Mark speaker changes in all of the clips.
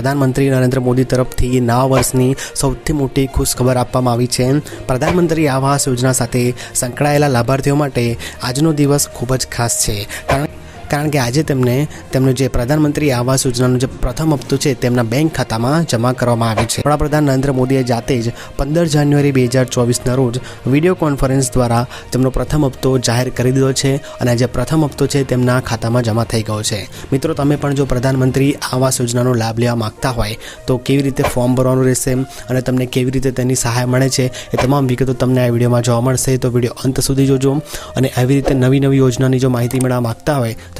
Speaker 1: પ્રધાનમંત્રી નરેન્દ્ર મોદી તરફથી નવા વર્ષની સૌથી મોટી ખુશખબર આપવામાં આવી છે. પ્રધાનમંત્રી આવાસ યોજના સાથે સંકળાયેલા લાભાર્થીઓ માટે આજનો દિવસ ખૂબ જ ખાસ છે. કારણ કારણ કે આજે તેમને, તેમનું જે પ્રધાનમંત્રી આવાસ યોજનાનું જે પ્રથમ હપ્તો છે, તેમના બેંક ખાતામાં જમા કરવામાં આવે છે. વડાપ્રધાન નરેન્દ્ર મોદીએ જાતે જ પંદર જાન્યુઆરી બે હજાર ચોવીસના રોજ વીડિયો કોન્ફરન્સ દ્વારા તેમનો પ્રથમ હપ્તો જાહેર કરી દીધો છે અને જે પ્રથમ હપ્તો છે તેમના ખાતામાં જમા થઈ ગયો છે. મિત્રો, તમે પણ જો પ્રધાનમંત્રી આવાસ યોજનાનો લાભ લેવા માંગતા હોય, તો કેવી રીતે ફોર્મ ભરવાનું રહેશે અને તમને કેવી રીતે તેની સહાય મળે છે, એ તમામ વિગતો તમને આ વિડીયોમાં જોવા મળશે. તો વીડિયો અંત સુધી જોજો અને આવી રીતે નવી નવી યોજનાની જો માહિતી મેળવવા માગતા હોય, તો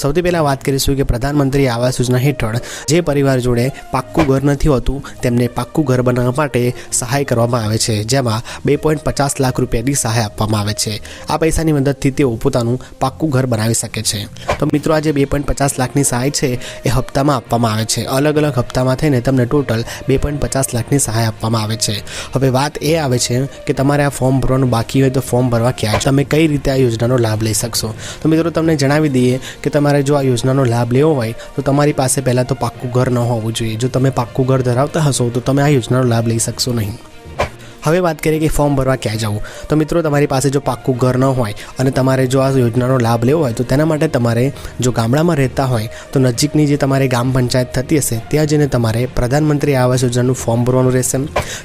Speaker 1: સૌથી પહેલાં વાત કરીશું કે પ્રધાનમંત્રી આવાસ યોજના હેઠળ જે પરિવાર જોડે પાક્કું ઘર નથી હોતું, તેમને પાક્કું ઘર બનાવવા માટે સહાય કરવામાં આવે છે, જેમાં બે પોઈન્ટ પચાસ લાખ રૂપિયાની સહાય આપવામાં આવે છે. આ પૈસાની મદદથી તેઓ પોતાનું પાક્કું ઘર બનાવી શકે છે. તો મિત્રો આ જે બે પોઈન્ટ પચાસ લાખની સહાય છે એ હપ્તામાં આપવામાં આવે છે. અલગ અલગ હપ્તામાં થઈને તમને ટોટલ બે પોઈન્ટ પચાસ લાખની સહાય આપવામાં આવે છે. હવે વાત એ આવે છે કે તમારે આ ફોર્મ ભરવાનું બાકી હોય તો ફોર્મ ભરવા ક્યાં તમે કઈ રીતે આ યોજનાનો લાભ લઈ શકશો? તો મિત્રો, તમને જણાવી દઈએ કે તમારે જો આ યોજનાનો લાભ લેવો હોય, તો તમારી પાસે પહેલાં તો પાક્કું ઘર ન હોવું જોઈએ. જો તમે પાક્કું ઘર ધરાવતા હશો, તો તમે આ યોજનાનો લાભ લઈ શકશો નહીં. હવે વાત કરીએ કે ફોર્મ ભરવા ક્યાં જવું? તો મિત્રો, તમારી પાસે જો પાક્કું ઘર ન હોય અને તમારે જો આ યોજનાનો લાભ લેવો હોય, તો તેના માટે તમારે જો ગામડામાં રહેતા હોય, તો નજીકની જે તમારે ગામ પંચાયત થતી હશે, ત્યાં જઈને તમારે પ્રધાનમંત્રી આવાસ યોજનાનું ફોર્મ ભરવાનું રહેશે.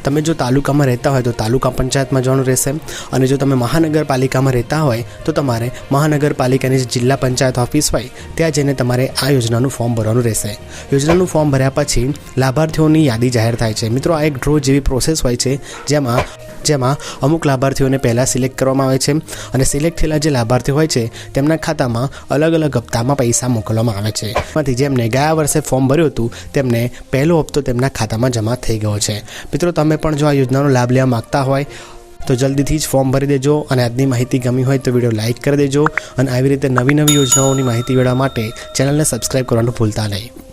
Speaker 1: તમે જો તાલુકામાં રહેતા હોય, તો તાલુકા પંચાયતમાં જવાનું રહેશે. અને જો તમે મહાનગરપાલિકામાં રહેતા હોય, તો તમારે મહાનગરપાલિકાની જે જિલ્લા પંચાયત ઓફિસ હોય, ત્યાં જઈને તમારે આ યોજનાનું ફોર્મ ભરવાનું રહેશે. યોજનાનું ફોર્મ ભર્યા પછી લાભાર્થીઓની યાદી જાહેર થાય છે. મિત્રો, આ એક ડ્રો જેવી પ્રોસેસ હોય છે જેમાં જેમાં અમુક લાભાર્થીઓને પહેલાં સિલેક્ટ કરવામાં આવે છે અને સિલેક્ટ થયેલા જે લાભાર્થીઓ હોય છે, તેમના ખાતામાં અલગ અલગ હપ્તામાં પૈસા મોકલવામાં આવે છે. એમાંથી જેમને ગયા વર્ષે ફોર્મ ભર્યું હતું, તેમને પહેલો હપ્તો તેમના ખાતામાં જમા થઈ ગયો છે. મિત્રો, તમે પણ જો આ યોજનાનો લાભ લેવા માગતા હોય, તો જલ્દીથી જ ફોર્મ ભરી દેજો અને આજની માહિતી ગમી હોય તો વીડિયો લાઇક કરી દેજો અને આવી રીતે નવી નવી યોજનાઓની માહિતી મેળવવા માટે ચેનલને સબસ્ક્રાઈબ કરવાનું ભૂલતા નહીં.